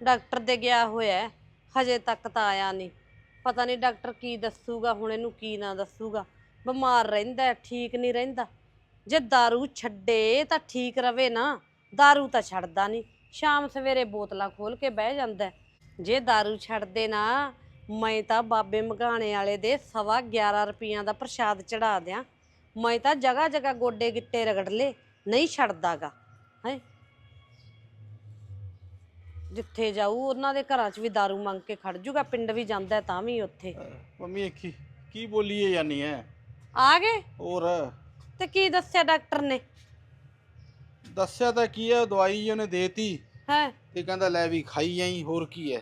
Doctor ਦੇ ਗਿਆ ਹੋਇਆ ਹੈ, ਹਜੇ ਤੱਕ ਤਾਂ ਆਇਆ ਨਹੀਂ ਪਤਾ ਨਹੀਂ ਡਾਕਟਰ ਕੀ ਦੱਸੂਗਾ ਹੁਣ ਇਹਨੂੰ ਕੀ ਨਾ ਦੱਸੂਗਾ ਬਿਮਾਰ ਰਹਿੰਦਾ ਹੈ, ਠੀਕ ਨਹੀਂ ਰਹਿੰਦਾ ਜੇ दारू ਛੱਡੇ ਤਾਂ ਠੀਕ ਰਵੇ ਨਾ दारू ਤਾਂ ਛੱਡਦਾ ਨਹੀਂ ਸ਼ਾਮ ਸਵੇਰੇ ਬੋਤਲਾਂ ਖੋਲ ਕੇ ਬਹਿ ਜਾਂਦਾ ਹੈ। ਜੇ दारू ਛੱਡਦੇ ਨਾ ਮੈਂ ਤਾਂ ਬਾਬੇ ਮਗਾਣੇ ਵਾਲੇ ਦੇ ਸਵਾ 11 ਰੁਪਈਆਂ ਦਾ ਪ੍ਰਸ਼ਾਦ ਚੜਾ ਦਿਆਂ ਮੈਂ ਤਾਂ ਜਗ੍ਹਾ ਜਗ੍ਹਾ ਗੋਡੇ ਗਿੱਟੇ ਰਗੜ ਲੇ ਨਹੀਂ ਛੱਡਦਾਗਾ ਹੈ ਜਿੱਥੇ ਜਾਊ ਉਹਨਾਂ ਦੇ ਘਰਾਂ 'ਚ ਵੀ दारू ਮੰਗ ਕੇ ਖੜ ਜੂਗਾ ਪਿੰਡ ਵੀ ਜਾਂਦਾ ਹੈ ਤਾਂ ਵੀ ਉੱਥੇ। ਮੰਮੀ ਇਹ ਕੀ ਬੋਲੀਏ ਜਾਨੀ ਐ? ਆ ਗਏ? ਹੋਰ? ਤੇ ਕੀ ਦੱਸਿਆ ਡਾਕਟਰ ਨੇ? ਦੱਸਿਆ ਤਾਂ ਕੀ ਐ ਦਵਾਈ ਜੀ ਉਹਨੇ ਦੇਤੀ ਹੈ? ਤੇ ਕਹਿੰਦਾ ਲੈ ਵੀ ਖਾਈ ਜਾਈ ਹੋਰ ਕੀ ਐ?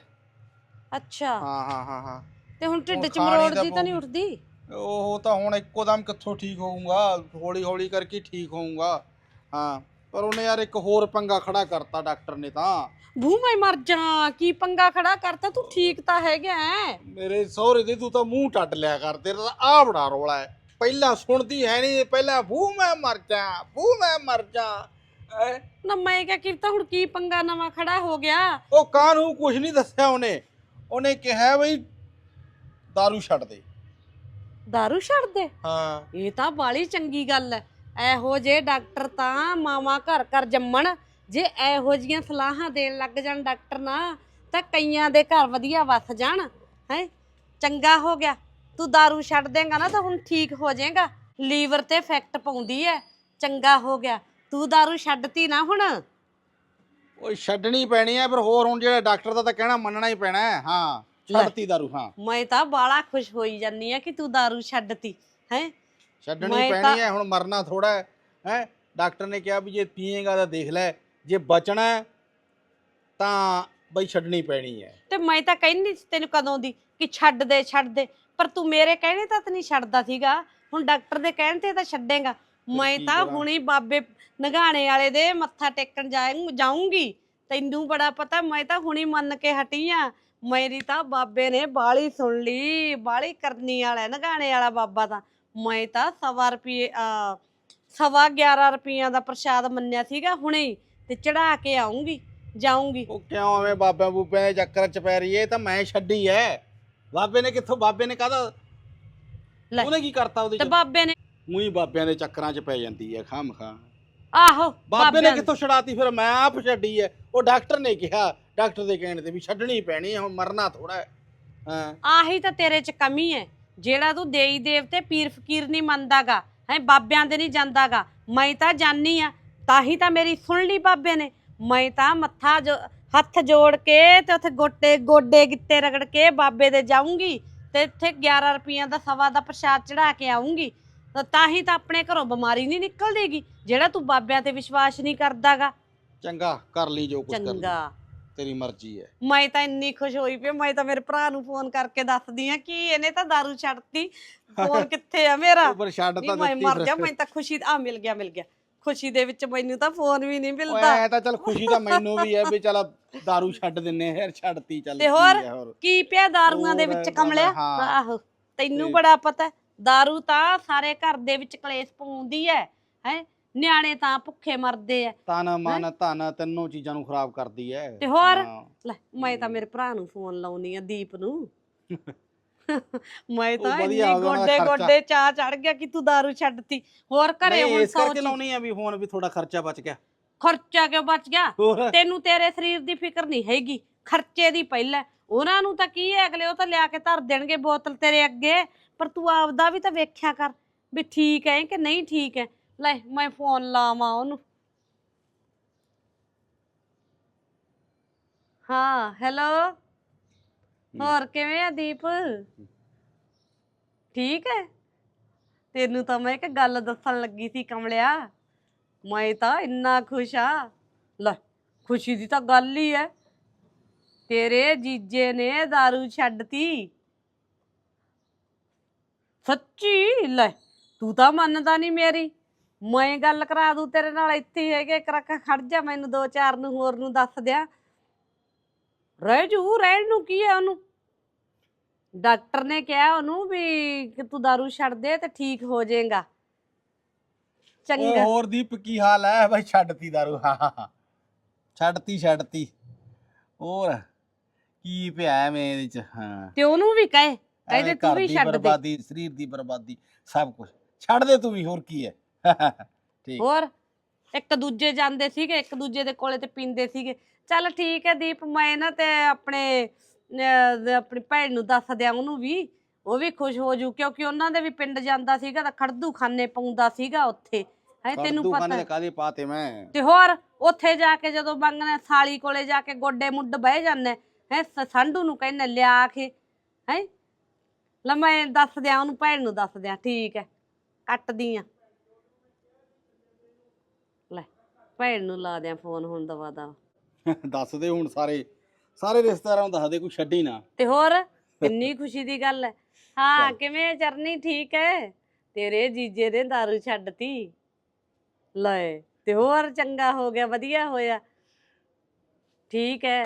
ਅੱਛਾ। ਹਾਂ ਹਾਂ ਹਾਂ ਹਾਂ। ਤੇ ਹੁਣ ਢਿੱਡ 'ਚ ਖਾਣੀ ਮਰੋੜ ਤਾਂ ਨਹੀਂ। ਉੱਠਦੀ? ਉਹ ਤਾਂ ਹੁਣ ਇੱਕੋ ਦਮ ਕਿੱਥੋਂ ਠੀਕ ਹੋਊਗਾ ਹੌਲੀ ਹੌਲੀ ਕਰਕੇ ਠੀਕ ਹੋਊਗਾ। ਹਾਂ। ਪਰ ਉਹਨੇ ਯਾਰ ਇੱਕ ਹੋਰ ਪੰਗਾ ਖੜਾ ਕਰਤਾ ਡਾਕਟਰ ਨੇ ਤਾਂ ਬੂ ਮੈਂ ਮਰ ਜਾ ਕੀ ਪੰਗਾ ਖੜਾ ਕਰਤਾ ਤੂੰ ਠੀਕ ਤਾਂ ਹੈਗਾ ਹੈ। ਮੇਰੇ ਸਹੁਰੇ ਦੇ ਤੂੰ ਤਾਂ ਮੂੰਹ ਟੱਟ ਲਿਆ ਕਰ ਤੇਰਾ ਤਾਂ ਆ ਬੜਾ ਰੋਲਾ ਹੈ ਪਹਿਲਾਂ ਸੁਣਦੀ ਹੈ ਨਹੀਂ ਪਹਿਲਾਂ ਬੂ ਮੈਂ ਮਰ ਜਾ ਬੂ ਮੈਂ ਮਰ ਜਾ ਹੈਂ? ਨਾ ਮੈਂ ਕਿਹਾ ਕੀਤਾ ਹੁਣ ਕੀ ਪੰਗਾ ਨਵਾਂ ਖੜਾ ਹੋ ਗਿਆ ਉਹ ਕਾਹਨੂੰ ਕੁਝ ਨਹੀਂ ਦੱਸਿਆ ਉਹਨੇ ਉਹਨੇ ਕਿਹਾ ਬਈ दारू ਛੱਡ ਦੇ दारू ਛੱਡ ਦੇ ਹਾਂ ਇਹ ਤਾਂ ਬਾਲੀ ਚੰਗੀ ਗੱਲ ਐ ਇਹੋ ਜੇ ਡਾਕਟਰ ਤਾਂ ਮਾਵਾ ਘਰ ਘਰ ਜੰਮਣ ਜੇ ਇਹੋ ਜੀਆਂ ਸਲਾਹਾਂ ਦੇਣ ਲੱਗ ਜਾਣ ਡਾਕਟਰ ਨਾ ਤਾਂ ਕਈਆਂ ਦੇ ਘਰ ਵਧੀਆ ਵਸ ਜਾਣ ਹੈ ਚੰਗਾ ਹੋ ਗਿਆ ਤੂੰ दारू ਛੱਡ ਦੇਂਗਾ ਨਾ ਤਾਂ ਹੁਣ ਠੀਕ ਹੋ ਜਾਏਗਾ ਲੀਵਰ ਤੇ ਇਫੈਕਟ ਪਾਉਂਦੀ ਐ ਚੰਗਾ ਹੋ ਗਿਆ ਤੂੰ दारू ਛੱਡਤੀ ਨਾ ਹੁਣ ਉਹ ਛੱਡਣੀ ਪੈਣੀ ਹੈ ਪਰ ਹੋਰ ਹੁਣ ਜਿਹੜਾ ਡਾਕਟਰ ਦਾ ਤਾਂ ਕਹਿਣਾ ਮੰਨਣਾ ਹੀ ਪੈਣਾ ਹੈ ਹਾਂ ਛੱਡਤੀ दारू ਹਾਂ ਮੈਂ ਤਾਂ ਬਾਲਾ ਖੁਸ਼ ਹੋਈ ਜਾਨੀ ਆ ਕਿ ਤੂੰ दारू ਛੱਡਤੀ ਹੈ ਛੱਡਣੀ ਮੈਂ ਪੈਣੀ ਹੈ ਹੁਣ ਮਰਨਾ ਥੋੜਾ ਹੈ ਹੈ? ਡਾਕਟਰ ਨੇ ਕਿਹਾ ਵੀ ਜੇ ਪੀਏਗਾ ਤਾਂ ਦੇਖ ਲੈ ਜੇ ਬਚਣਾ ਹੈ, ਤਾਂ ਬਈ ਛੱਡਣੀ ਪੈਣੀ ਹੈ। ਤੇ ਮੈਂ ਤਾਂ ਕਹਿੰਦੀ ਸੀ ਤੈਨੂੰ ਕਦੋਂ ਦੀ ਕਿ ਛੱਡ ਦੇ ਛੱਡ ਦੇ ਪਰ ਤੂੰ ਮੇਰੇ ਕਹਿਣੇ ਤਾਂ ਨਹੀਂ ਛੱਡਦਾ ਸੀਗਾ। ਹੁਣ ਡਾਕਟਰ ਦੇ ਕਹਿਣ ਤੇ ਤਾਂ ਛੱਡੇਗਾ। ਮੈਂ ਕੀ ਤਾਂ ਕਰਾਂ? ਹੁਣੀ ਬਾਬੇ ਨਗਾਣੇ ਵਾਲੇ ਦੇ ਮੱਥਾ ਟੇਕਣ ਜਾਊਂ ਜਾਊਂਗੀ। ਤੈਨੂੰ ਬੜਾ ਪਤਾ ਮੈਂ ਤਾਂ ਹੁਣੀ ਮੰਨ ਕੇ ਹਟੀ ਆ। ਮੇਰੀ ਤਾਂ ਬਾਬੇ ਨੇ ਬਾਲੀ ਸੁਣ ਲਈ ਬਾਲੀ ਕਰਨੀ ਵਾਲਾ ਨਗਾਣੇ ਵਾਲਾ ਬਾਬਾ ਤਾਂ। ਮੈਂ ਤਾਂ ਸਵਾ ਰੁਪਏ ਆ ਸਵਾ 11 ਰੁਪਈਆਂ ਦਾ ਪ੍ਰਸ਼ਾਦ ਮੰਨਿਆ ਸੀਗਾ ਹੁਣੇ ਹੀ ਤੇ ਚੜਾ ਕੇ ਆਉਂਗੀ ਜਾਊਂਗੀ। ਉਹ ਕਿਉਂ ਐਵੇਂ ਬਾਬਿਆਂ ਬੂਬਿਆਂ ਦੇ ਚੱਕਰ ਚ ਪੈ ਰਹੀ ਇਹ ਤਾਂ ਮੈਂ ਛੱਡੀ ਐ। ਬਾਬੇ ਨੇ ਕਿੱਥੋਂ ਬਾਬੇ ਨੇ ਕਾਹਦਾ? ਲੈ। ਉਹਨੇ ਕੀ ਕਰਤਾ ਉਹਦੇ ਤੇ ਚ? ਬਾਬੇ ਨੇ ਉਹੀ ਬਾਬਿਆਂ ਦੇ ਚੱਕਰਾਂ ਚ ਪੈ ਜਾਂਦੀ ਹੈ ਖਾਮ ਖਾਂ ਆਹੋ ਬਾਬੇ ਨੇ ਬਾਬਿਆਂ ਕਿੱਥੋਂ ਛਡਾਤੀ? ਫਿਰ ਮੈਂ ਆਪ ਛੱਡੀ ਐ। ਉਹ ਡਾਕਟਰ ਨੇ ਕਿਹਾ ਡਾਕਟਰ ਦੇ ਕਹਿਣ ਤੇ ਵੀ ਛੱਡਣੀ ਪੈਣੀ ਹੁਣ ਮਰਨਾ ਥੋੜਾ ਹੈ ਹਾਂ। ਆਹੀ ਤਾਂ ਤੇਰੇ 'ਚ ਕਮੀ ਹੈ ਜਿਹੜਾ ਤੂੰ ਦੇਈ ਦੇਵਤੇ ਪੀਰ ਫਕੀਰ ਨਹੀਂ ਮੰਨਦਾਗਾ ਹੈ ਬਾਬਿਆਂ ਦੇ ਨਹੀਂ ਜਾਂਦਾਗਾ ਮੈਂ ਤਾਂ ਜਾਣੀ ਆ ਤਾਂ ਹੀ ਤਾਂ ਮੇਰੀ ਸੁਣ ਲਈ ਬਾਬੇ ਨੇ। ਮੈਂ ਤਾਂ ਮੱਥਾ ਜੋ ਹੱਥ ਜੋੜ ਕੇ ਤੇ ਉੱਥੇ ਗੋਟੇ ਗੋਡੇ ਗਿੱਟੇ ਰਗੜ ਕੇ ਬਾਬੇ ਦੇ ਜਾਊਂਗੀ ਤੇ ਇੱਥੇ 11 ਰੁਪਈਆਂ ਦਾ ਸਵਾ ਦਾ ਪ੍ਰਸ਼ਾਦ ਚੜਾ ਕੇ ਆਊਂਗੀ। ਤਾਂ ਤਾਂ ਹੀ ਤਾਂ ਆਪਣੇ ਘਰੋਂ ਬਿਮਾਰੀ ਨਹੀਂ ਨਿਕਲਦੀਗੀ ਜਿਹੜਾ ਤੂੰ ਬਾਬਿਆਂ ਤੇ ਵਿਸ਼ਵਾਸ ਨਹੀਂ ਕਰਦਾਗਾ। ਚੰਗਾ ਕਰ ਲਈ ਜੋ ਕੁਝ ਕਰਨਾ। ਚੰਗਾ। ਤੇਰੀ ਮਰਜ਼ੀ ਹੈ। ਮੈਂ ਤਾਂ ਇੰਨੀ ਖੁਸ਼ ਹੋਈ ਪਈ ਮੈਂ ਤਾਂ ਮੇਰੇ ਭਰਾ ਨੂੰ ਫੋਨ ਕਰਕੇ ਦੱਸਦੀ ਆ ਕਿ ਇਹਨੇ ਤਾਂ दारू ਛੱਡਤੀ। ਫੋਨ ਕਿੱਥੇ ਆ ਮੇਰਾ? ਉਹ ਪਰ ਛੱਡ ਵੀ ਮੈਂ ਮਰ ਜਾ ਮੈਂ ਤਾਂ ਖੁਸ਼ੀ ਆ ਮਿਲ ਗਿਆ ਮਿਲ ਗਿਆ। ਖੁਸ਼ੀ ਦੇ ਵਿੱਚ ਮੈਨੂੰ ਤਾਂ ਫੋਨ ਵੀ ਨਹੀਂ ਓਏ ਮਿਲਦਾ। ਐ ਤਾਂ ਚੱਲ ਖੁਸ਼ੀ ਤਾਂ ਮੈਨੂੰ ਵੀ ਹੈ ਵੀ ਚੱਲ ਦਾਰੂ ਛੱਡ ਦਿੰਨੇ ਯਾਰ ਛੱਡਤੀ ਚੱਲ ਤੇ ਹੋਰ? ਕੀ ਪਿਆ ਦਾਰੂਆਂ ਦੇ ਵਿੱਚ ਕਮਲਿਆ? ਆਹੋ ਤੈਨੂੰ ਬੜਾ ਪਤਾ ਦਾਰੂ ਤਾਂ ਸਾਰੇ ਘਰ ਦੇ ਵਿੱਚ ਕਲੇਸ਼ ਪਾਉਂਦੀ ਹੈ ਹੈ? ਨਿਆਣੇ ਤਾਂ ਭੁੱਖੇ ਮਰਦੇ ਆ ਤਨ ਮਨ ਧਨ ਤਿੰਨੋਂ ਚੀਜ਼ਾਂ ਨੂੰ ਖਰਾਬ ਕਰਦੀ ਹੈ ਤੇ ਹੋਰ? ਹਾਂ। ਲੈ ਮੈਂ ਤਾਂ ਮੇਰੇ ਭਰਾ ਨੂੰ ਫੋਨ ਲਾਉਣੀ ਆ ਦੀਪ ਨੂੰ। ਮੈਂ ਤਾਂ ਵਧੀਆ ਇੰਨੀ ਹੋ ਗਿਆ ਉਹਦਾ ਗੋਡੇ ਖਰਚਾ। ਗੋਡੇ ਚਾਹ ਚੜ ਗਿਆ ਕਿ ਤੂੰ दारू ਛੱਡਤੀ। ਹੋਰ ਘਰੇ ਨਹੀਂ ਹੁਣ ਇਸ ਸੌ ਕਰਕੇ ਚੀਜ਼- ਲਾਉਣੀ ਆ ਵੀ ਫੋਨ ਵੀ ਥੋੜਾ ਖਰਚਾ ਬਚ ਗਿਆ। ਖਰਚਾ ਕਿਉਂ ਬਚ ਗਿਆ? ਹੋਰ? ਤੈਨੂੰ ਤੇਰੇ ਸਰੀਰ ਦੀ ਫਿਕਰ ਨਹੀਂ ਹੈਗੀ। ਖਰਚੇ ਦੀ ਪਹਿਲਾਂ। ਉਹਨਾਂ ਨੂੰ ਤਾਂ ਕੀ ਹੈ ਅਗਲੇ ਉਹ ਤਾਂ ਲਿਆ ਕੇ ਧਰ ਦੇਣਗੇ ਬੋਤਲ ਤੇਰੇ ਅੱਗੇ। ਪਰ ਤੂੰ ਆਪਦਾ ਵੀ ਤਾਂ ਵੇਖਿਆ ਕਰ ਵੀ ਠੀਕ ਹੈ ਕਿ ਨਹੀਂ ਠੀਕ ਹੈ ਲੈ ਮੈਂ ਫੋਨ ਲਾਵਾਂ ਉਹਨੂੰ। ਹਾਂ ਹੈਲੋ? ਹੋਰ ਕਿਵੇਂ ਆ ਦੀਪ? ਠੀਕ ਹੈ ਤੈਨੂੰ ਤਾਂ ਮੈਂ ਇੱਕ ਗੱਲ ਦੱਸਣ ਲੱਗੀ ਸੀ ਕਮਲਿਆ। ਮੈਂ ਤਾਂ ਇੰਨਾ ਖੁਸ਼ ਆ। ਲੈ ਖੁਸ਼ੀ ਦੀ ਤਾਂ ਗੱਲ ਹੀ ਐ। ਤੇਰੇ ਜੀਜੇ ਨੇ दारू ਛੱਡਤੀ। ਸੱਚੀ? ਲੈ ਤੂੰ ਤਾਂ ਮੰਨਦਾ ਨਹੀਂ ਮੇਰੀ। ਮੈਂ ਗੱਲ ਕਰਾ ਦੂ ਤੇਰੇ ਨਾਲ ਇੱਥੇ ਹੈਗੇ ਕਰਾਕਾ ਖੜ ਜਾ ਮੈਨੂੰ ਦੋ ਚਾਰ ਨੂੰ ਹੋਰ ਨੂੰ ਦੱਸ ਦਿਆ। ਰਹਿ ਜੂ ਰਹਿਣ ਨੂੰ ਕੀ ਹੈ ਉਹਨੂੰ? ਡਾਕਟਰ ਨੇ ਕਿਹਾ ਉਹਨੂੰ ਵੀ ਕਿ ਤੂੰ दारू ਛੱਡ ਦੇ ਤੇ ਠੀਕ ਹੋ ਜਾਏਗਾ। ਚੰਗਾ। ਹੋਰ ਦੀਪ ਕੀ ਹਾਲ ਹੈ? ਬਾਈ ਛੱਡਤੀ ਦਾਰੂ। ਹਾਂ ਹਾਂ ਹਾਂ। ਛੱਡਤੀ ਛੱਡਤੀ। ਹੋਰ ਕੀ ਪਿਆ ਐਵੇਂ ਇਹਦੇ ਚ? ਹਾਂ। ਤੇ ਉਹਨੂੰ ਵੀ ਕਹੇ ਕਹਿੰਦੇ ਤੂੰ ਘਰ ਵੀ ਦੀ ਛੱਡ ਦੇ। ਬਰਬਾਦੀ ਸਰੀਰ ਦੀ ਬਰਬਾਦੀ ਸਭ ਕੁਝ ਛੱਡ ਦੇ ਤੂੰ ਵੀ ਹੋਰ ਕੀ ਹੈ? ਠੀਕ। ਹੋਰ? ਇੱਕ ਦੂਜੇ ਜਾਂਦੇ ਸੀਗੇ ਇੱਕ ਦੂਜੇ ਦੇ ਕੋਲੇ ਤੇ ਪੀਂਦੇ ਸੀਗੇ। ਚੱਲ ਠੀਕ ਹੈ ਦੀਪ ਮੈਂ ਨਾ ਤੇ ਆਪਣੇ ਅਹ, ਆਪਣੀ ਭੈਣ ਨੂੰ ਦੱਸ ਦਿਆਂ ਉਹਨੂੰ ਵੀ। ਉਹ ਵੀ ਖੁਸ਼ ਹੋ ਜੂ ਕਿਉਂਕਿ ਉਹਨਾਂ ਦੇ ਵੀ ਪਿੰਡ ਜਾਂਦਾ ਸੀਗਾ ਤਾਂ ਖੜਦੂ ਖਾਨੇ ਪਾਉਂਦਾ ਸੀਗਾ ਉੱਥੇ। ਹੈ ਤੈਨੂੰ ਪਤਾ ਹੈ। ਕਾਦੇ ਪਾਤੇ ਮੈਂ? ਤੇ ਹੋਰ ਉੱਥੇ ਜਾ ਕੇ ਜਦੋਂ ਮੰਗਣਾ ਸਾਲੀ ਕੋਲੇ ਜਾ ਕੇ ਗੋਡੇ ਮੁੱਢ ਬਹਿ ਜਾਂਦੇ। ਹੈ ਸੰਡੂ ਨੂੰ ਕਹਿੰਦੇ ਲਿਆ ਕੇ। ਹੈ? ਲੈ ਮੈਂ ਦੱਸ ਦਿਆਂ ਉਹਨੂੰ ਭੈਣ ਨੂੰ ਦੱਸ ਦਿਆਂ। ਠੀਕ ਹੈ ਕੱਟਦੀ ਆ ਲੈ ਭੈਣ ਨੂੰ ਲਾ ਦਿਆਂ ਫੋਨ ਹੁਣ ਦਵਾ ਦਾ। ਦੱਸ ਦੇ ਹੁਣ ਸਾਰੇ ਸਾਰੇ ਰਿਸ਼ਤੇਦਾਰਾਂ ਨੂੰ ਦੱਸ ਦੇ ਕੋਈ ਛੱਡੀ ਨਾ। ਤੇ ਹੋਰ ਕਿੰਨੀ ਖੁਸ਼ੀ ਦੀ ਗੱਲ ਹੈ। ਹਾਂ। ਕਿਵੇਂ ਹੈ ਚਰਨੀ ਠੀਕ ਹੈ? ਤੇਰੇ ਜੀਜੇ ਨੇ दारू ਛੱਡਤੀ। ਲੈ ਤੇ ਹੋਰ ਚੰਗਾ ਹੋ ਗਿਆ ਵਧੀਆ ਹੋਇਆ। ਠੀਕ ਹੈ।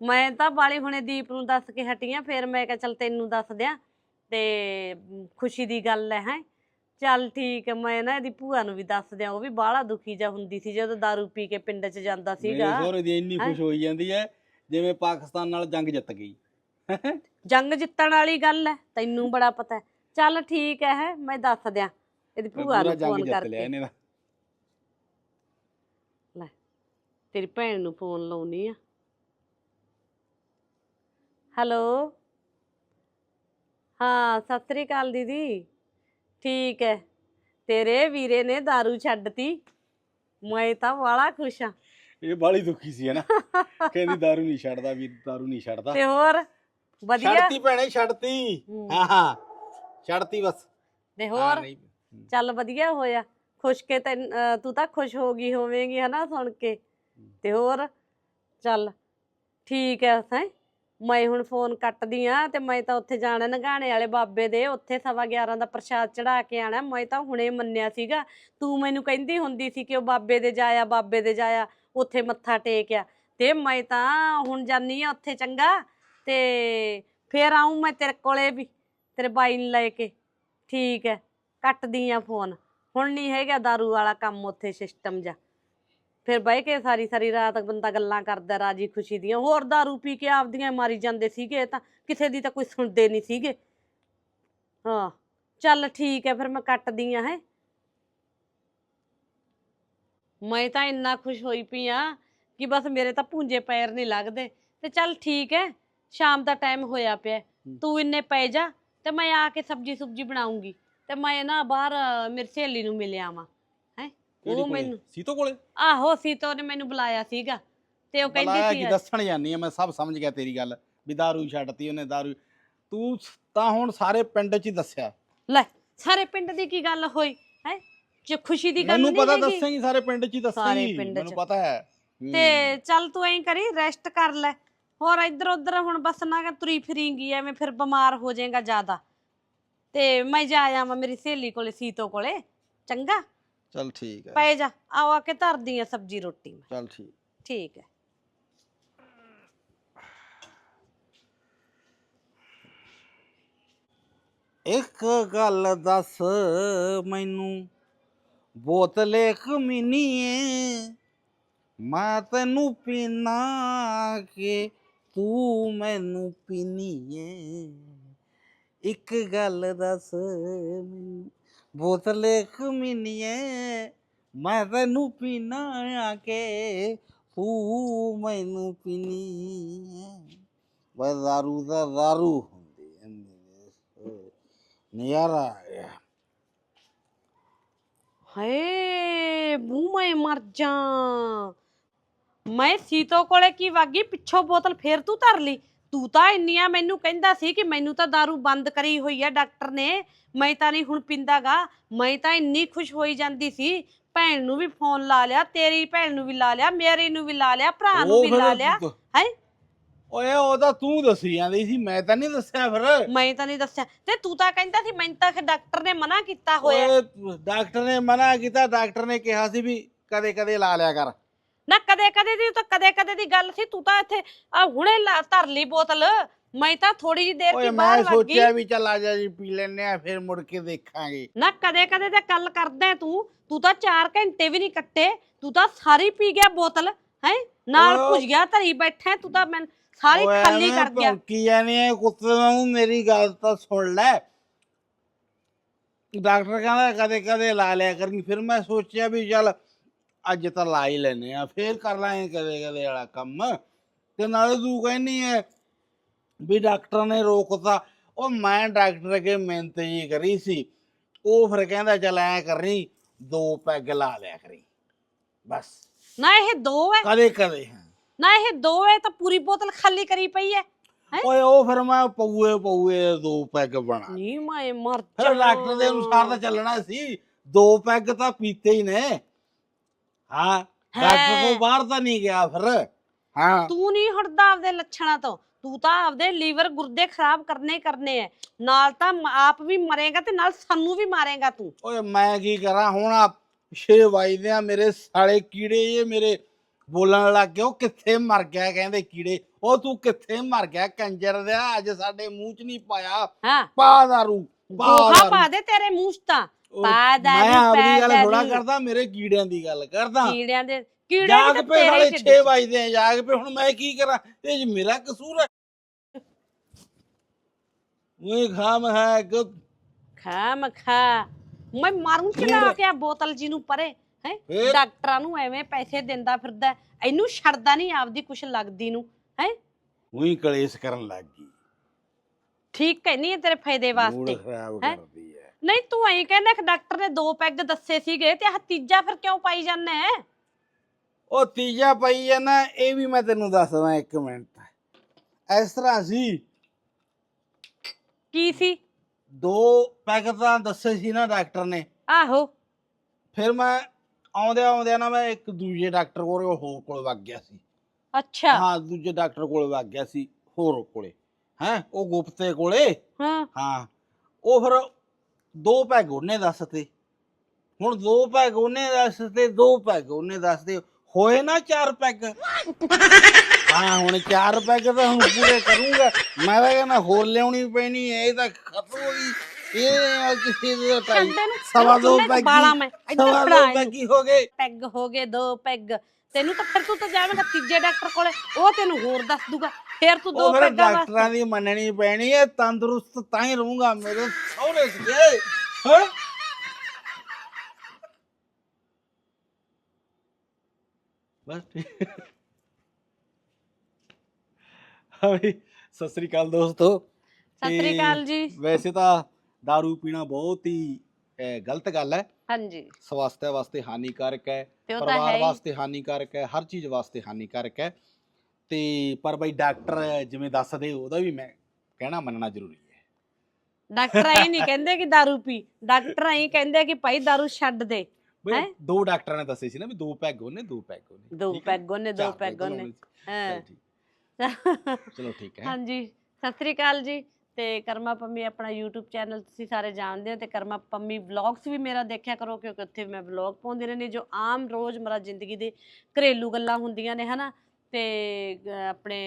ਮੈਂ ਤਾਂ ਬਾਲੀ ਹੁਣੇ ਦੀਪ ਨੂੰ ਦੱਸ ਕੇ ਹਟੀ ਆਂ ਫਿਰ ਮੈਂ ਕਿਹਾ ਚੱਲ ਤੈਨੂੰ ਦੱਸ ਦਿਆਂ। ਤੇ ਖੁਸ਼ੀ ਦੀ ਗੱਲ ਹੈ ਹੈ। ਚੱਲ ਠੀਕ ਹੈ ਮੈਂ ਨਾ ਇਹਦੀ ਭੂਆ ਨੂੰ ਵੀ ਦੱਸ ਦਿਆਂ ਉਹ ਵੀ ਬਾਹਲਾ ਦੁਖੀ ਜਾ ਹੁੰਦੀ ਸੀ ਜਦੋਂ दारू ਪੀ ਕੇ ਪਿੰਡ 'ਚ ਜਾਂਦਾ ਮੇਰੇ ਸੀਗਾ। ਸਹੁਰੇ ਦੀ ਇੰਨੀ? ਖੁਸ਼ ਹੋਈ ਜਾਂਦੀ ਹੈ ਜਿਵੇਂ ਪਾਕਿਸਤਾਨ ਨਾਲ ਜੰਗ ਜਿੱਤ ਗਈ। ਜੰਗ ਜਿੱਤਣ ਵਾਲੀ ਗੱਲ ਹੈ ਤੈਨੂੰ ਬੜਾ ਪਤਾ ਹੈ। ਚੱਲ ਠੀਕ ਹੈ ਹੈਂ, ਮੈਂ ਦੱਸ ਦਿਆਂ ਇਹਦੀ ਭੂਆ ਪੂਰਾ ਨੂੰ ਜੰਗ ਫੋਨ ਜਿੱਤ ਲਿਆ ਕਰਕੇ। ਇਹਨੇ ਦਾ ਤੇਰੀ ਭੈਣ ਨੂੰ ਫੋਨ ਲਾਉਣੀ ਆ। ਹੈਲੋ? ਹਾਂ ਸਤਿ ਸ੍ਰੀ ਅਕਾਲ ਦੀਦੀ। ਠੀਕ ਹੈ ਤੇਰੇ ਵੀਰੇ ਨੇ दारू ਛੱਡਤੀ ਮੈਂ ਤਾਂ ਵਾਲਾ ਖੁਸ਼ ਆ ਇਹ ਬਾਲੀ ਦੁਖੀ ਸੀ ਹੈ ਨਾ ਕਹਿੰਦੀ दारू ਨਹੀਂ ਛੱਡਦਾ ਵੀ दारू ਨਹੀਂ ਛੱਡਦਾ ਤੇ ਹੋਰ ਵਧੀਆ ਛੱਡਤੀ ਭੈਣੇ ਛੱਡਤੀ ਹੂੰ। ਹਾਂ ਹਾਂ ਛੱਡਤੀ ਬਸ ਤੇ ਹਾਂ, ਹੋਰ ਨਹੀਂ। ਚੱਲ ਵਧੀਆ ਹੋਇਆ ਖੁਸ਼ ਕੇ ਤੈਨ ਅਹ ਤੂੰ ਤਾਂ ਖੁਸ਼ ਹੋ ਗਈ ਹੋਵੇਂਗੀ ਹਨਾ ਸੁਣ ਕੇ ਤੇ ਹੋਰ ਚੱਲ ਠੀਕ ਹੈ ਹੈ ਮੈਂ ਹੁਣ ਫੋਨ ਕੱਟਦੀ ਆ ਤੇ ਮੈਂ ਤਾਂ ਉੱਥੇ ਜਾਣਾ ਨਗਾਣੇ ਵਾਲੇ ਬਾਬੇ ਦੇ, ਉੱਥੇ ਸਵਾ 11 ਦਾ ਪ੍ਰਸ਼ਾਦ ਚੜਾ ਕੇ ਆਣਾ। ਮੈਂ ਤਾਂ ਹੁਣੇ ਮੰਨਿਆ ਸੀਗਾ। ਤੂੰ ਮੈਨੂੰ ਕਹਿੰਦੀ ਹੁੰਦੀ ਸੀ ਕਿ ਉਹ ਬਾਬੇ ਦੇ ਜਾਇਆ, ਬਾਬੇ ਦੇ ਜਾਇਆ, ਉੱਥੇ ਮੱਥਾ ਟੇਕਿਆ। ਤੇ ਮੈਂ ਤਾਂ ਹੁਣ ਜਾਨੀ ਆ ਉੱਥੇ ਚੰਗਾ ਤੇ ਫੇਰ ਆਉਂ ਮੈਂ ਤੇਰੇ ਕੋਲੇ ਵੀ, ਤੇਰੇ ਬਾਈ ਨੂੰ ਲੈ ਕੇ। ਠੀਕ ਹੈ ਕੱਟਦੀ ਆ ਫੋਨ। ਹੁਣ ਨਹੀਂ ਹੈਗਾ दारू ਵਾਲਾ ਕੰਮ ਉੱਥੇ ਸਿਸਟਮ ਜਾ। ਫਿਰ ਬਹਿ ਕੇ ਸਾਰੀ ਸਾਰੀ ਰਾਤ ਬੰਦਾ ਗੱਲਾਂ ਕਰਦਾ ਰਾਜੀ ਖੁਸ਼ੀ ਦੀਆਂ। ਹੋਰ दारू ਪੀ ਕੇ ਆਪਦੀਆਂ ਮਾਰੀ ਜਾਂਦੇ ਸੀਗੇ ਤਾਂ ਕਿਸੇ ਦੀ ਤਾਂ ਕੋਈ ਸੁਣਦੇ ਨਹੀਂ ਸੀਗੇ। ਹਾਂ ਚੱਲ ਠੀਕ ਹੈ ਫਿਰ ਮੈਂ ਕੱਟਦੀ ਆ ਹੈ। ਮੈਂ ਤਾਂ ਇੰਨਾ ਖੁਸ਼ ਹੋਈ ਪਈ ਆ ਕਿ ਬਸ ਮੇਰੇ ਤਾਂ ਭੁੰਜੇ ਪੈਰ ਨਹੀਂ ਲੱਗਦੇ। ਤੇ ਚੱਲ ਠੀਕ ਹੈ ਸ਼ਾਮ ਦਾ ਟਾਈਮ ਹੋਇਆ ਪਿਆ। ਤੂੰ ਇੰਨੇ ਪੈ ਜਾ ਤੇ ਮੈਂ ਆ ਕੇ ਸਬਜੀ ਸੁਬਜੀ ਬਣਾਉਂਗੀ। ਤੇ ਮੈਂ ਨਾ ਬਾਹਰ ਮੇਰੀ ਸਹੇਲੀ ਨੂੰ ਮਿਲਿਆ ਵਾਂ ਹੈ ਕਿਹੜੀ ਉਹ ਕੋਲੇ? ਮੈਨੂੰ ਸੀਤੋ ਕੋਲੇ ਆਹੋ ਸੀਤੋ ਨੇ ਮੈਨੂੰ ਬੁਲਾਇਆ ਸੀਗਾ ਤੇ ਉਹ ਬੁਲਾਇਆ ਕਹਿੰਦੀ ਕੀ ਸੀ ਦੱਸਣ ਜਾਨੀ ਆ ਮੈਂ ਸਭ ਸਮਝ ਗਿਆ ਤੇਰੀ ਗੱਲ ਵੀ दारू ਛੱਡਤੀ ਉਹਨੇ दारू ਤੂੰ ਸ- ਤਾਂ ਹੁਣ ਸਾਰੇ ਪਿੰਡ 'ਚ ਹੀ ਦੱਸਿਆ ਲੈ ਸਾਰੇ ਪਿੰਡ ਦੀ ਕੀ ਗੱਲ ਹੋਈ ਹੈ ਜੇ ਖੁਸ਼ੀ ਦੀ ਗੱਲ ਮੈਨੂੰ ਨਹੀਂ ਪਤਾ ਹੈਗੀ ਦੱਸੇਂਗੀ ਸਾਰੇ ਪਿੰਡ 'ਚ ਹੀ ਸਾਰੇ ਦੱਸੇਂਗੀ ਪਿੰਡ 'ਚ। ਮੈਨੂੰ ਪਤਾ ਹੈ ਹੂੰ। ਤੇ ਚੱਲ ਤੂੰ ਐਂ ਕਰੀ ਰੈਸਟ ਕਰ ਲੈ ਹੋਰ ਇੱਧਰ ਉੱਧਰ ਹੁਣ ਬਸ ਨਾ ਕਿ ਤੁਰੀ ਫਿਰੀਂਗੀ ਐਵੇਂ ਫਿਰ ਬਿਮਾਰ ਹੋ ਜਾਏਗਾ ਜ਼ਿਆਦਾ ਤੇ ਮੈਂ ਜਾ ਆਵਾਂ ਮੇਰੀ ਸਹੇਲੀ ਕੋਲੇ ਸੀਤੋ ਕੋਲੇ ਚੰਗਾ ਚੱਲ ਠੀਕ ਹੈ। ਪੈ ਜਾ ਆਓ ਆ ਕੇ ਧਰਦੀ ਆ ਸਬਜੀ ਰੋਟੀ ਮੈਂ। ਚੱਲ ਠੀਕ। ਠੀਕ ਹੈ। ਇੱਕ ਗੱਲ ਦੱਸ ਮੈਨੂੰ ਬੋਤਲੇ ਕਮੀਨੀਏ ਮੈਂ ਤੈਨੂੰ ਪੀਣਾ ਕਿ ਤੂੰ ਮੈਨੂੰ ਪੀਨੀਏ ਇੱਕ ਗੱਲ ਦੱਸ ਮੈਨੂੰ ਬੋਤਲੇ ਕਮੀਨੀਏ ਮੈਂ ਤੈਨੂੰ ਪੀਣਾ ਕਿ ਤੂੰ ਮੈਨੂੰ ਪੀਨੀਏ। ਬਸ ਦਾਰੂ ਦਾ ਦਾਰੂ ਹੁੰਦੀ ਹੈ ਮੇਰੇ ਨਜ਼ਾਰਾ ਆ ਗਿਆ ਹਏ, ਮੂੰਹ ਮੈਂ ਮਰ ਜਾ। ਮੈਂ ਸੀਤੋ ਕੋਲੇ ਕੀ ਵਾਗੀ, ਪਿੱਛੋਂ ਬੋਤਲ ਫੇਰ ਤੂੰ ਧਰ ਲਈ। ਤੂੰ ਤਾਂ ਇੰਨੀਆਂ ਮੈਨੂੰ ਕਹਿੰਦਾ ਸੀ ਕਿ ਮੈਨੂੰ ਤਾਂ दारू ਬੰਦ ਕਰੀ ਹੋਈ ਆ ਡਾਕਟਰ ਨੇ। ਮੈਂ ਤਾਂ ਨਹੀਂ ਹੁਣ ਪਿੰਦਾਗਾ। ਮੈਂ ਤਾਂ ਇੰਨੀ ਖੁਸ਼ ਹੋਈ ਜਾਂਦੀ ਸੀ। ਭੈਣ ਨੂੰ ਵੀ ਫੋਨ ਲਾ ਲਿਆ ਤੇਰੀ ਭੈਣ ਨੂੰ ਵੀ ਲਾ ਲਿਆ ਮੇਰੀ ਨੂੰ ਵੀ ਲਾ ਲਿਆ ਭਰਾ ਨੂੰ ਉਹ ਵੀ ਫਿਰ ਲਾ ਲਿਆ। ਤੂੰ- ਹੈਂ? ਓਏ ਉਹ ਤਾਂ ਤੂੰ ਦੱਸੀ ਜਾਂਦੀ ਸੀ ਮੈਂ ਤਾਂ ਨਹੀਂ ਦੱਸਿਆ ਫਿਰ। ਮੈਂ ਤਾਂ ਨਹੀਂ ਦੱਸਿਆ। ਤੇ ਤੂੰ ਤਾਂ ਕਹਿੰਦਾ ਸੀ ਮੈਨੂੰ ਤਾਂ ਕਿ ਡਾਕਟਰ ਨੇ ਮਨਾ ਕੀਤਾ ਹੋਇਆ। ਓਏ ਡਾਕਟਰ ਨੇ ਮਨਾ ਕੀਤਾ ਡਾਕਟਰ ਨੇ ਕਿਹਾ ਸੀ ਵੀ ਕਦੇ ਕਦੇ ਲਾ ਲਿਆ ਕਰ। ਨਾ ਕਦੇ ਕਦੇ ਦੀ ਤਾਂ ਕਦੇ ਕਦੇ ਦੀ ਗੱਲ ਸੀ ਤੂੰ ਤਾਂ ਇੱਥੇ ਆ ਹੁਣੇ ਲਾ- ਧਰ ਲਈ ਬੋਤਲ ਮੈਂ ਤਾਂ ਥੋੜੀ ਜਿਹੀ ਦੇਰ ਓਏ ਦੀ ਮੈਂ ਬਾਹਰ ਵਗ ਗਈ। ਸੋਚਿਆ ਵੀ ਚੱਲ ਆ ਜਾ ਜੀ ਪੀ ਲੈਨੇ ਆ ਫਿਰ ਮੁੜ ਕੇ ਦੇਖਾਂਗੇ। ਨਾ ਕਦੇ ਕਦੇ ਤਾਂ ਗੱਲ ਕਰਦਾ ਹੈ ਤੂੰ ਤੂੰ ਤਾਂ 4 ਘੰਟੇ ਵੀ ਨਹੀਂ ਕੱਟੇ ਤੂੰ ਤਾਂ ਸਾਰੀ ਪੀ ਗਿਆ ਬੋਤਲ ਹੈ? ਨਾਲ ਓਏ। ਭੁਜੀਆ ਧਰੀ ਬੈਠਾ ਹੈ, ਤੂੰ ਤਾਂ ਮੈਂ ਸਾਰੀ ਓਏ ਖਾਲੀ ਐਵੇਂ ਕਰ ਗਿਆ ਭੌਂਕੀ ਜਾਨੀ ਐ ਕੁੱਤੇ ਵਾਂਗੂ ਮੇਰੀ ਗੱਲ ਤਾਂ ਸੁਣ ਲੈ। ਡਾਕਟਰ ਕਹਿੰਦਾ ਕਦੇ ਕਦੇ ਲਾ ਲਿਆ ਕਰੀ ਫਿਰ ਮੈਂ ਸੋਚਿਆ ਵੀ ਚੱਲ ਅੱਜ ਤਾਂ ਲਾ ਹੀ ਲੈਨੇ ਆ ਫੇਰ ਕਰ ਲਾਂਗੇ ਕਦੇ ਕਦੇ ਵਾਲਾ ਕੰਮ। ਤੇ ਨਾਲੇ ਤੂੰ ਕਹਿੰਨੀ ਐ ਵੀ ਡਾਕਟਰ ਨੇ ਰੋਕਤਾ। ਉਹ ਮੈਂ ਡਾਕਟਰ ਅੱਗੇ ਮਿਹਨਤ ਜੀ ਕਰੀ ਸੀ। ਉਹ ਫਿਰ ਕਹਿੰਦਾ ਚੱਲ ਐ ਕਰੀ ਦੋ ਪੈਗ ਲਾ ਲਿਆ ਕਰੀ। ਬਸ। ਨਾ ਇਹ ਦੋ ਹੈ ਕਦੇ ਕਦੇ ਹਾਂ। ਨਾ ਇਹ ਦੋ ਹੈ ਤਾਂ ਪੂਰੀ ਬੋਤਲ ਖਾਲੀ ਕਰੀ ਪਈ ਹੈ? ਓਏ ਉਹ ਫਿਰ ਮੈਂ ਪਊਏ ਪਊਏ ਦੋ ਪੈਗ ਬਣਾ ਨਹੀਂ ਮੈਂ ਮਰ ਫਿਰ ਡਾਕਟਰ ਦੇ ਅਨੁਸਾਰ ਤਾਂ ਚੱਲਣਾ ਸੀ। ਦੋ ਪੈਗ ਤਾਂ ਪੀਤੇ ਹੀ ਨੇ। ਹਾਂ ਡਾਕਟਰ ਹੈ। ਤੋਂ ਬਾਹਰ ਤਾਂ ਨਹੀਂ ਗਿਆ ਫਿਰ। ਹਾਂ। ਤੂੰ ਨਹੀਂ ਹਟਦਾ ਆਪਦੇ ਲੱਛਣਾਂ ਤੋਂ। ਤੂੰ ਤਾਂ ਆਪਦੇ ਲੀਵਰ ਗੁਰਦੇ ਖਰਾਬ ਕਰਨੇ ਹੀ ਕਰਨੇ ਐ। ਨਾਲ ਤਾਂ ਮ- ਆਪ ਵੀ ਮਰੇਗਾ ਤੇ ਨਾਲ ਸਾਨੂੰ ਵੀ ਮਾਰੇਗਾ ਤੂੰ। ਓਏ ਮੈਂ ਕੀ ਕਰਾਂ ਹੁਣ ਆ ਛੇ ਵਜਦੇ ਆ ਮੇਰੇ ਸਾਲੇ ਕੀੜੇ ਇਹ ਮੇਰੇ ਬੋਲਣ ਲੱਗ ਗਏ। ਉਹ ਕਿੱਥੇ ਮਰ ਗਿਆ ਕਹਿੰਦੇ ਕੀੜੇ? ਉਹ ਤੂੰ ਕਿੱਥੇ ਮਰ ਗਿਆ? ਕੰਜਰ ਦਾ ਅੱਜ ਸਾਡੇ ਮੂੰਹ 'ਚ ਨਹੀਂ ਪਾਇਆ। ਹਾਂ। ਪਾ ਦਾਰੂ ਪਾ ਗੋਹਾ ਦਾਰੂ। ਪਾ ਦੇ ਤੇਰੇ ਮੂੰਹ 'ਚ ਤਾਂ। ਪਾ ਦਾਰੂ, ਮੈਂ ਆਪਣੀ ਪਾ ਗੱਲ ਥੋੜਾ। ਕਰਦਾ ਮੇਰੇ ਕੀੜਿਆਂ ਦੀ ਗੱਲ ਕਰਦਾ। ਕੀੜਿਆਂ ਦੇ ਕੀੜੇ ਜਾਗ ਨਾਲੇ ਢਿੱਡ 6 'ਚ। ਵਜਦੇ ਆ ਜਾਗ ਪਏ। ਹੁਣ ਮੈਂ ਕੀ ਕਰਾਂ? ਇਹ ਜੀ ਮੇਰਾ ਕਸੂਰ ਹੈ। ਉਹ ਖਾਮ ਹੈ ਕਿ ਖਾ। ਮਖਾ ਮੈਂ ਮਾਰੂੰ ਚਲਾ ਕੇ ਆ ਬੋਤਲ ਜੀ ਨੂੰ ਪਰੇ ਹੈ? ਡਾਕਟਰਾਂ ਨੂੰ ਐਵੇਂ ਪੈਸੇ ਦਿੰਦਾ ਫਿਰਦਾ ਹੈ। ਇਹਨੂੰ ਛੱਡਦਾ ਨਹੀਂ ਆਪਦੀ ਕੁਛ ਲੱਗਦੀ ਨੂੰ ਹੈ? ਉਹੀ ਕਲੇਸ਼ ਕਰਨ ਲੱਗ ਗਈ। ਠੀਕ ਕਹਿਨੀ ਹੈ ਤੇਰੇ ਫਾਇਦੇ ਮੂਡ ਵਾਸਤੇ ਖਰਾਬ ਹੈਂ? ਕਰਦੀ ਹੈ। ਨਹੀਂ ਤੂੰ ਐਂ ਕਹਿੰਦਾ ਕਿ ਡਾਕਟਰ ਨੇ ਦੋ ਪੈਗ ਦੱਸੇ ਸੀਗੇ ਤੇ ਆਹ ਤੀਜਾ ਫਿਰ ਕਿਉਂ ਪਾਈ ਜਾਂਦਾ ਹੈ? ਉਹ ਤੀਜਾ ਪਈ ਹੈ ਨਾ ਇਹ ਵੀ ਮੈਂ ਤੈਨੂੰ ਦੱਸਦਾ ਇੱਕ ਮਿੰਟ। ਇਸ ਤਰ੍ਹਾਂ ਸੀ। ਕੀ ਸੀ? ਦੋ ਪੈਕਟ ਤਾਂ ਦੱਸੇ ਸੀ ਨਾ ਡਾਕਟਰ ਨੇ। ਆਹੋ। ਫਿਰ ਮੈਂ ਆਉਂਦਿਆਂ ਆਉਂਦਿਆਂ ਨਾ ਮੈਂ ਇੱਕ ਦੂਜੇ ਡਾਕਟਰ ਕੋਲ ਹੋਰ ਕੋਲ ਵਗ ਗਿਆ ਸੀ। ਅੱਛਾ। ਹਾਂ ਦੂਜੇ ਡਾਕਟਰ ਕੋਲ ਵਗ ਗਿਆ ਸੀ ਹੋਰ ਕੋਲੇ। ਹੈ ਉਹ ਗੁਪਤੇ ਕੋਲੇ? ਹਾਂ। ਹਾਂ। ਉਹ ਫਿਰ ਦੋ ਪੈਗ ਉਹਨੇ ਦੱਸਤੇ। ਹੁਣ ਦੋ ਪੈਗ ਉਹਨੇ ਦੱਸਤੇ ਦੋ ਪੈਗ ਉਹਨੇ ਦੱਸਤੇ। ਹੋਏ ਨਾ ਚਾਰ ਪੈਗ। ਹਾਂ ਹੁਣ ਚਾਰ ਪੈਗ ਤਾਂ ਹੁਣ ਪੂਰੇ ਕਰੂੰਗਾ। ਮੈਂ ਤਾਂ ਕਹਿੰਦਾ ਹੋਰ ਲਿਆਉਣੀ ਪੈਣੀ ਇਹ ਤਾਂ ਖਤਮ ਹੋ ਗਈ। ਇਹ ਕਿਸੇ ਦੇ ਇਹਨੂੰ, ਸਵਾ ਦੋ ਪੈਗ ਬਾਲਾਂ ਮੈਂ, ਇੱਧਰ ਸਵਾ ਦੋ। ਪੈਗ ਹੀ ਹੋ ਗਏ। ਪੈਗ ਹੋ ਗਏ ਦੋ ਪੈਗ। ਤੈਨੂੰ ਤਾਂ ਫਿਰ ਤੂੰ ਤਾਂ ਜਾਵੇਂਗਾ ਤੀਜੇ ਡਾਕਟਰ ਕੋਲੇ ਉਹ ਤੈਨੂੰ ਹੋਰ ਦੱਸ ਦੂਗਾ। ਫਿਰ ਤੂੰ ਦੋ ਉਹ ਫਿਰ ਪੈਗਾਂ ਡਾਕਟਰਾਂ ਦੀ ਮੰਨਣੀ ਪੈਣੀ ਹੈ ਤੰਦਰੁਸਤ ਤਾਂ ਹੀ ਰਹੂੰਗਾ ਮੇਰੇ ਸਹੁਰੇ ਸੀਗੇ ਹਾਂ? ਬਸ ਠੀਕ। ਹਾਂ ਵੀ ਸਤਿ ਸ੍ਰੀ ਅਕਾਲ ਦੋਸਤੋ। ਸਤਿ ਸ੍ਰੀ ਅਕਾਲ ਜੀ। ਵੈਸੇ ਤਾਂ दारू ਪੀਣਾ ਬਹੁਤ ਹੀ ਅਹ, ਗਲਤ ਗੱਲ ਹੈ ਹਾਂਜੀ। ਸਵਾਸਥ ਵਾਸਤੇ ਹਾਨੀਕਾਰਕ ਹੈ ਤੇ ਉਹ ਤਾਂ ਪਰਿਵਾਰ ਹੈ ਹੀ। ਵਾਸਤੇ ਹਾਨੀਕਾਰਕ ਹੈ ਹਰ ਚੀਜ਼ ਵਾਸਤੇ ਹਾਨੀਕਾਰਕ ਹੈ ਤੇ ਪਰ ਬਈ ਡਾਕਟਰ ਜਿਵੇਂ ਦੱਸਦੇ ਉਹਦਾ ਵੀ ਮੈਂ ਕਹਿਣਾ ਮੰਨਣਾ ਜ਼ਰੂਰੀ ਹੈ ਡਾਕਟਰ ਐਂ ਨਹੀਂ ਕਹਿੰਦੇ ਕਿ दारू ਪੀ ਡਾਕਟਰ ਐਂ ਕਹਿੰਦੇ ਕਿ ਭਾਈ दारू ਛੱਡ ਦੇ ਬਈ ਹੈਂ? ਦੋ ਡਾਕਟਰਾਂ ਨੇ ਦੱਸੇ ਸੀ ਨਾ ਵੀ ਦੋ ਪੈਗ ਉਹਨੇ ਦੋ ਪੈਗ ਉਹਨੇ ਦੋ ਠੀਕ ਹੈ? ਪੈਗ ਉਹਨੇ ਦੋ ਚਾਰ ਪੈਗ ਉਹਨੇ ਲਾਉਣੇ ਸੀ। ਹਾਂ ਚੱਲ ਠੀਕ- ਚਲੋ ਠੀਕ ਹੈ ਹਾਂਜੀ ਸਤਿ ਸ੍ਰੀ ਅਕਾਲ ਜੀ ਤੇ ਕਰਮਾ ਪੰਮੀ ਆਪਣਾ YouTube ਚੈਨਲ ਤੁਸੀਂ ਸਾਰੇ ਜਾਣਦੇ ਹੋ ਤੇ ਕਰਮਾ ਪੰਮੀ ਵਲੌਗਸ ਵੀ ਮੇਰਾ ਦੇਖਿਆ ਕਰੋ ਕਿਉਂਕਿ ਉੱਥੇ ਮੈਂ ਵਲੌਗ ਪਾਉਂਦੀ ਰਹਿੰਦੀ ਜੋ ਆਮ ਰੋਜ਼ਮਰਾ ਜ਼ਿੰਦਗੀ ਦੇ ਘਰੇਲੂ ਗੱਲਾਂ ਹੁੰਦੀਆਂ ਨੇ ਹਨਾ ਤੇ ਆਪਣੇ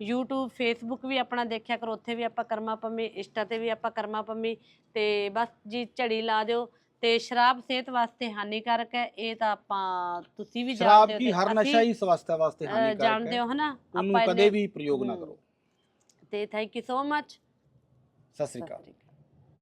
YouTube Facebook ਵੀ ਆਪਣਾ ਦੇਖਿਆ ਕਰੋ ਉੱਥੇ ਵੀ ਆਪਾਂ ਕਰਮਾ ਪੰਮੀ ਇੰਸਟਾ ਤੇ ਵੀ ਆਪਾਂ ਕਰਮਾ ਪੰਮੀ ਤੇ ਬਸ ਜੀ ਝੜੀ ਲਾ ਦਿਓ ਤੇ ਸ਼ਰਾਬ ਸਿਹਤ ਵਾਸਤੇ ਹਾਨੀਕਾਰਕ ਹੈ ਇਹ ਤਾਂ ਆਪਾਂ ਤੁਸੀਂ ਵੀ ਸ਼ਰਾਬ ਜਾਣਦੇ ਹੋ ਕੀ ਤੇ ਹਰ ਅਸੀਂ, ਨਸ਼ਾ ਹੀ ਸਵਾਸਥ ਵਾਸਤੇ ਅਹ, ਹਾਨੀਕਾਰਕ ਜਾਣਦੇ ਹੈ ਹੋ ਹਨਾ? ਉਹਨੂੰ ਆਪਾਂ ਕਦੇ ਵੀ ਪ੍ਰਯੋਗ ਨਾ। ਕਰੋ। ਤੇ thank you so much Sat Sri Akal.